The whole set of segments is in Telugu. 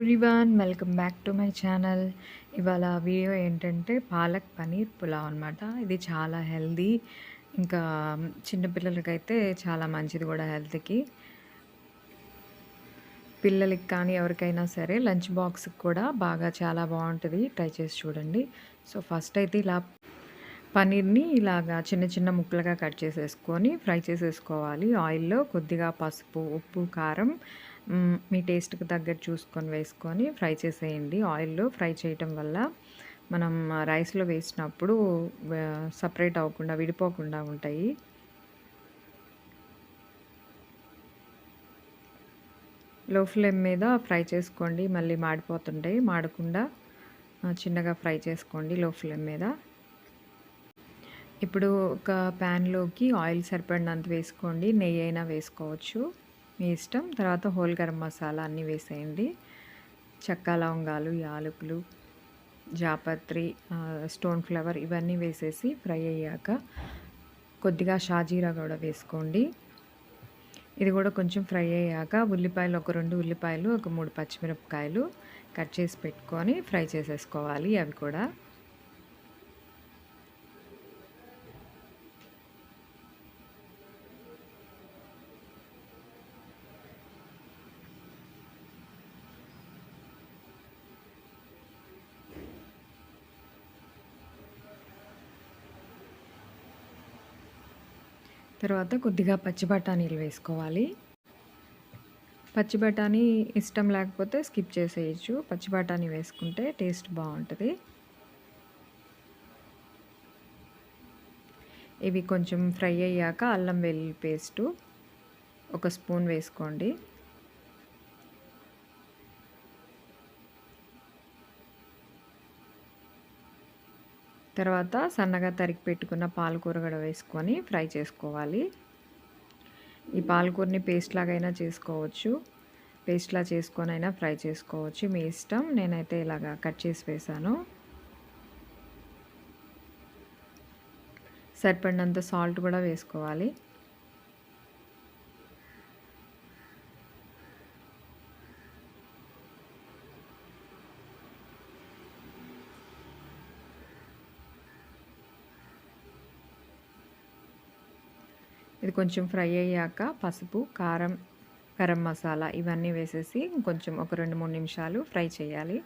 Everyone welcome back to my channel. ఇవాళ వీడియో ఏంటంటే పాలక్ పనీర్ పులావ్ అనమాట ఇది చాలా హెల్దీ. ఇంకా చిన్నపిల్లలకైతే చాలా మంచిది కూడా హెల్త్కి. పిల్లలకి కానీ ఎవరికైనా సరే లంచ్ బాక్స్కి కూడా బాగా చాలా బాగుంటుంది. ట్రై చేసి చూడండి. సో ఫస్ట్ అయితే ఇలా పనీర్ని ఇలాగా చిన్న చిన్న ముక్కలుగా కట్ చేసేసుకొని ఫ్రై చేసేసుకోవాలి. ఆయిల్లో కొద్దిగా పసుపు ఉప్పు కారం మీ టేస్ట్కి తగ్గట్టు చూసుకొని వేసుకొని ఫ్రై చేసేయండి. ఆయిల్లో ఫ్రై చేయటం వల్ల మనం రైస్లో వేసినప్పుడు సపరేట్ అవ్వకుండా విడిపోకుండా ఉంటాయి. లో ఫ్లేమ్ మీద ఫ్రై చేసుకోండి. మళ్ళీ మాడిపోతుంటాయి. మాడకుండా చిన్నగా ఫ్రై చేసుకోండి లో ఫ్లేమ్ మీద. ఇప్పుడు ఒక ప్యాన్లోకి ఆయిల్ సరిపడినంత వేసుకోండి. నెయ్యి అయినా వేసుకోవచ్చు. మీ ఇష్టం. తర్వాత హోల్ గరం మసాలా అన్నీ వేసేయండి. చెక్క లవంగాలు యాలకులు జాపత్రి స్టోన్ ఫ్లవర్ ఇవన్నీ వేసేసి ఫ్రై అయ్యాక కొద్దిగా షాజీరా కూడా వేసుకోండి. ఇది కూడా కొంచెం ఫ్రై అయ్యాక ఉల్లిపాయలు ఒక రెండు ఉల్లిపాయలు ఒక మూడు పచ్చిమిరపకాయలు కట్ చేసి పెట్టుకొని ఫ్రై చేసేసుకోవాలి అవి కూడా. తర్వాత కొద్దిగా పచ్చి బఠానీలు వేసుకోవాలి. పచ్చి బఠానీ ఇష్టం లేకపోతే స్కిప్ చేసేయచ్చు. పచ్చి బఠానీ వేసుకుంటే టేస్ట్ బాగుంటుంది. ఇవి కొంచెం ఫ్రై అయ్యాక అల్లం వెల్లుల్లి పేస్టు ఒక స్పూన్ వేసుకోండి. తర్వాత సన్నగా తరిగి పెట్టుకున్న పాలకూర కూడా వేసుకొని ఫ్రై చేసుకోవాలి. ఈ పాలకూరని పేస్ట్ లాగైనా చేసుకోవచ్చు. పేస్ట్లా చేసుకొని అయినా ఫ్రై చేసుకోవచ్చు. మీ ఇష్టం. నేనైతే ఇలాగా కట్ చేసి వేసాను. సరిపడినంత సాల్ట్ కూడా వేసుకోవాలి. ఇది కొంచెం ఫ్రై అయ్యాక పసుపు కారం గరం మసాలా ఇవన్నీ వేసేసి కొంచెం ఒక రెండు మూడు నిమిషాలు ఫ్రై చేయాలి.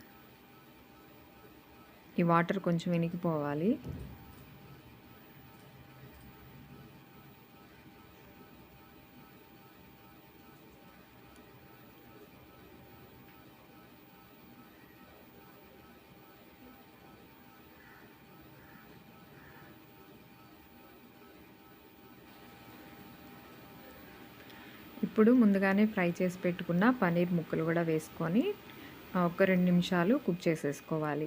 ఈ వాటర్ కొంచెం ఇనికిపోవాలి. ఇప్పుడు ముందుగానే ఫ్రై చేసి పెట్టుకున్న పనీర్ ముక్కలు కూడా వేసుకొని ఒక రెండు నిమిషాలు కుక్ చేసేసుకోవాలి.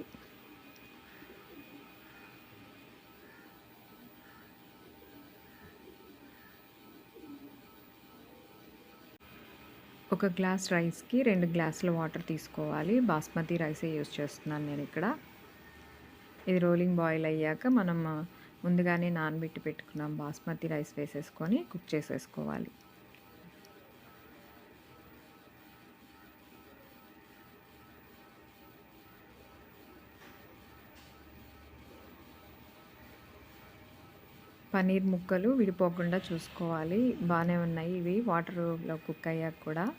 ఒక గ్లాస్ రైస్కి రెండు గ్లాసుల వాటర్ తీసుకోవాలి. బాస్మతి రైసే యూజ్ చేస్తున్నాను నేను ఇక్కడ. ఇది రోలింగ్ బాయిల్ అయ్యాక మనం ముందుగానే నానబెట్టి పెట్టుకున్నాం బాస్మతి రైస్ వేసేసుకొని కుక్ చేసేసుకోవాలి. పన్నీర్ ముక్కలు విడిపోకుండా చూసుకోవాలి. బాగానే ఉన్నాయి ఇవి. వాటర్లో కుక్ అయ్యాక కూడా.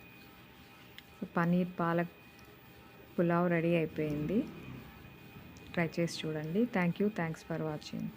పన్నీర్ పాలక్ పులావ్ రెడీ అయిపోయింది. ట్రై చేసి చూడండి. Thank you thanks for watching.